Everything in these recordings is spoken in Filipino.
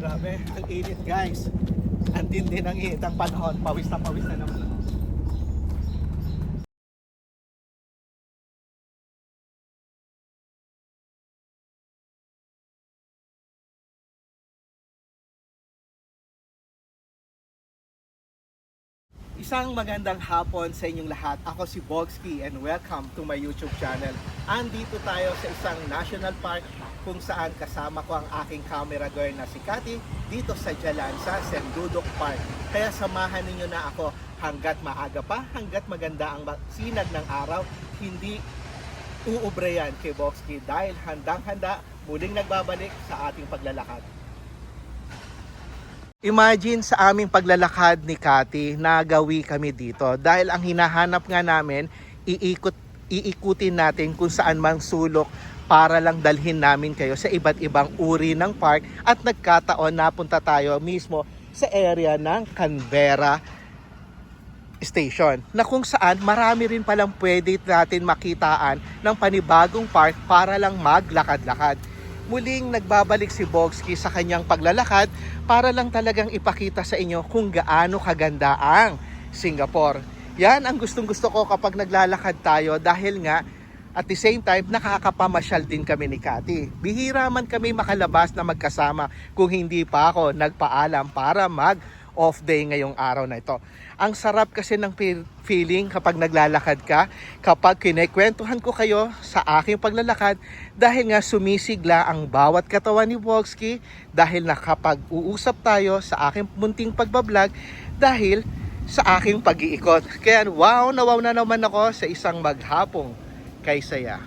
Grabe, ang init guys. Ang tindi ng init ang panahon. Pawis na pawis na naman. Isang magandang hapon sa inyong lahat. Ako si Bogsky and welcome to my YouTube channel. Andito tayo sa isang national park kung saan kasama ko ang aking camera girl na si Cathy dito sa Jalan sa Sendudok Park. Kaya samahan ninyo na ako hanggat maaga pa, hanggat maganda ang sinag ng araw, hindi uubre yan kay Bogsky dahil handang-handa muling nagbabalik sa ating paglalakad. Imagine sa aming paglalakad ni Cathy, nagawi kami dito dahil ang hinahanap nga namin, iikot, iikutin natin kung saan mang sulok para lang dalhin namin kayo sa iba't ibang uri ng park at nagkataon napunta tayo mismo sa area ng Canberra Station na kung saan marami rin palang pwede natin makitaan ng panibagong park para lang maglakad-lakad muling nagbabalik si Bogsky sa kanyang paglalakad para lang talagang ipakita sa inyo kung gaano kaganda ang Singapore. Yan ang gustong gusto ko kapag naglalakad tayo dahil nga at the same time nakakapamasyal din kami ni Cathy. Bihira man kami makalabas na magkasama kung hindi pa ako nagpaalam para mag off day ngayong araw na ito. Ang sarap kasi ng fe- feeling kapag naglalakad ka, kapag kinekwentuhan ko kayo sa aking paglalakad dahil nga sumisigla ang bawat katawan ni Bogsky dahil nakapag-uusap tayo sa aking munting pagbablog dahil sa aking pag-iikot. Kaya wow na wow na naman ako sa isang maghapong kay saya.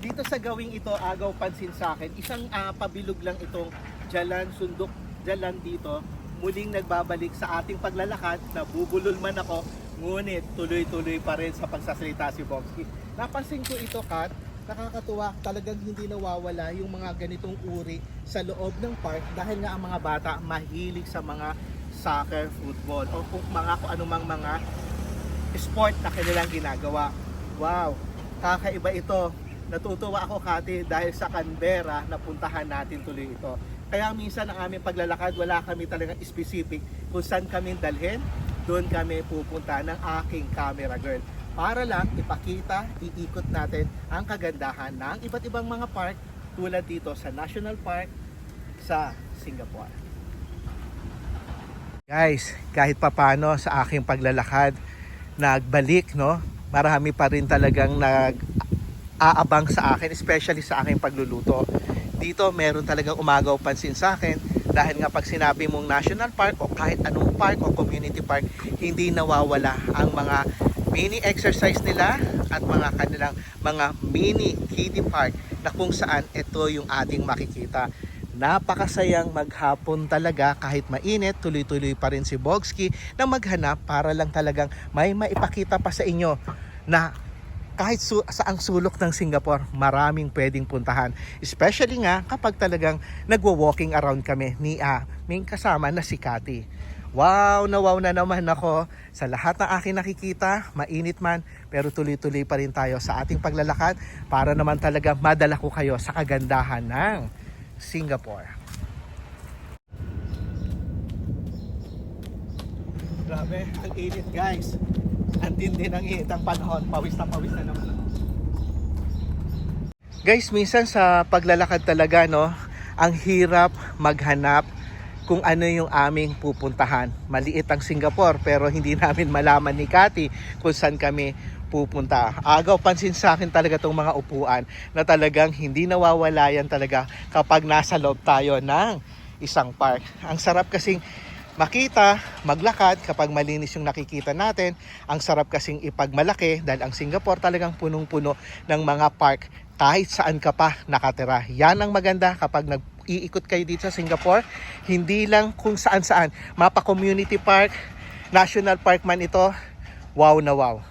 Dito sa gawing ito, agaw pansin sa akin, isang ah, pabilog lang itong Jalan Sundok Jalan dito. Muling nagbabalik sa ating paglalakad, nabubulol man ako, ngunit tuloy-tuloy pa rin sa pagsasalita si Bogsky. Napansin ko ito, Kat, nakakatuwa, talagang hindi nawawala yung mga ganitong uri sa loob ng park dahil nga ang mga bata mahilig sa mga soccer, football, o kung mga kung anumang mga sport na kanilang ginagawa. Wow, kakaiba ito. Natutuwa ako, Kati, dahil sa Canberra, napuntahan natin tuloy ito. Kaya minsan ang aming paglalakad, wala kami talagang specific kung saan kami dalhin, doon kami pupunta ng aking camera girl. Para lang ipakita, iikot natin ang kagandahan ng iba't ibang mga park tulad dito sa National Park sa Singapore. Guys, kahit papano sa aking paglalakad, nagbalik, no? Marami pa rin talagang nag aabang sa akin, especially sa aking pagluluto. Dito, meron talagang umagaw pansin sa akin dahil nga pag sinabi mong national park o kahit anong park o community park, hindi nawawala ang mga mini exercise nila at mga kanilang mga mini kiddie park na kung saan ito yung ating makikita. Napakasayang maghapon talaga kahit mainit, tuloy-tuloy pa rin si Bogsky na maghanap para lang talagang may maipakita pa sa inyo na kahit su- sa ang sulok ng Singapore, maraming pwedeng puntahan. Especially nga kapag talagang nagwo-walking around kami ni ah, may kasama na si Cathy. Wow na wow na naman ako sa lahat ng aking nakikita, mainit man, pero tuloy-tuloy pa rin tayo sa ating paglalakad para naman talaga madala ko kayo sa kagandahan ng Singapore. Grabe, ang init guys. Ang tindi ng init ang panahon. Pawis na pawis na naman ako. Guys, minsan sa paglalakad talaga, no, ang hirap maghanap kung ano yung aming pupuntahan. Maliit ang Singapore pero hindi namin malaman ni Cathy kung saan kami pupunta. Agaw pansin sa akin talaga itong mga upuan na talagang hindi nawawala yan talaga kapag nasa loob tayo ng isang park. Ang sarap kasing makita, maglakad kapag malinis yung nakikita natin. Ang sarap kasing ipagmalaki dahil ang Singapore talagang punong-puno ng mga park kahit saan ka pa nakatira. Yan ang maganda kapag nag-iikot kayo dito sa Singapore. Hindi lang kung saan-saan. Mapa Community Park, National Park man ito, wow na wow.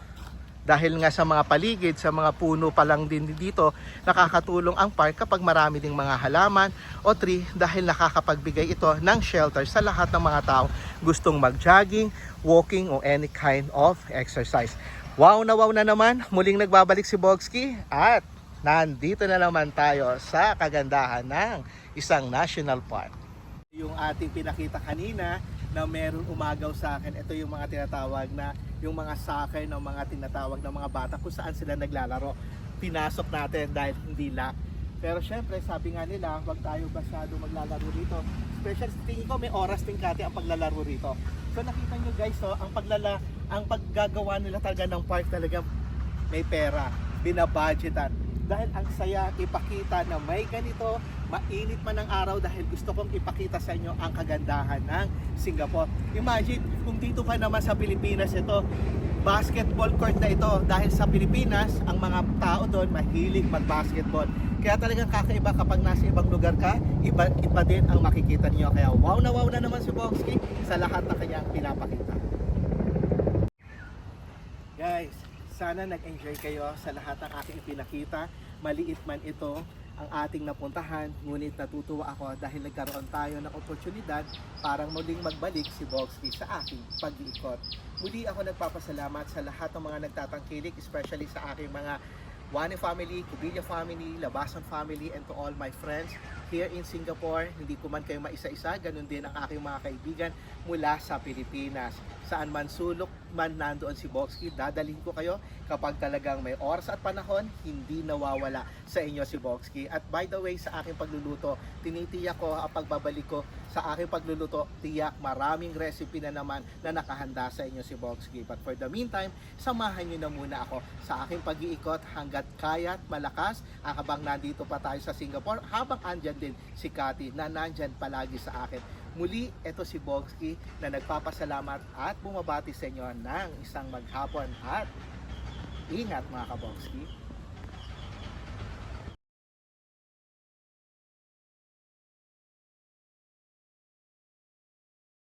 Dahil nga sa mga paligid, sa mga puno pa lang din dito, nakakatulong ang park kapag marami ding mga halaman o tree dahil nakakapagbigay ito ng shelter sa lahat ng mga tao gustong mag-jogging, walking o any kind of exercise. Wow na wow na naman, muling nagbabalik si Bogsky at nandito na naman tayo sa kagandahan ng isang national park. Yung ating pinakita kanina na meron umagaw sa akin, ito yung mga tinatawag na yung mga soccer ng mga tinatawag ng mga bata kung saan sila naglalaro. Pinasok natin dahil hindi lock. Pero syempre, sabi nga nila, huwag tayo masyado maglalaro rito. Special tingin ko, may oras din kati ang paglalaro rito. So nakita nyo guys, so, ang paglala, ang paggagawa nila talaga ng park talaga may pera, binabudgetan. Dahil ang saya ipakita na may ganito, mainit man ang araw dahil gusto kong ipakita sa inyo ang kagandahan ng Singapore. Imagine kung dito pa naman sa Pilipinas ito, basketball court na ito dahil sa Pilipinas, ang mga tao doon mahilig mag-basketball. Kaya talagang kakaiba kapag nasa ibang lugar ka, iba, iba din ang makikita niyo. Kaya wow na wow na naman si Boxky sa lahat na kanyang pinapakita. Guys, sana nag-enjoy kayo sa lahat ng aking ipinakita. Maliit man ito ang ating napuntahan, ngunit natutuwa ako dahil nagkaroon tayo ng oportunidad parang muling magbalik si Boxky sa aking pag-iikot. Muli ako nagpapasalamat sa lahat ng mga nagtatangkilik, especially sa aking mga Wani family, Cubilla family, Labasan family, and to all my friends here in Singapore. Hindi ko man kayo maisa-isa, ganun din ang aking mga kaibigan mula sa Pilipinas. Saan man sulok man nandoon si Boxky, dadalhin ko kayo kapag talagang may oras at panahon, hindi nawawala sa inyo si Boxky. At by the way, sa aking pagluluto, tinitiyak ko ang pagbabalik ko sa aking pagluluto, tiyak maraming recipe na naman na nakahanda sa inyo si Boxky. But for the meantime, samahan nyo na muna ako sa aking pag-iikot hanggat kaya't malakas ang habang nandito pa tayo sa Singapore habang andyan din si Cathy na nandyan palagi sa akin. Muli, ito si Boxky na nagpapasalamat at bumabati sa inyo ng isang maghapon at ingat mga kaboxky.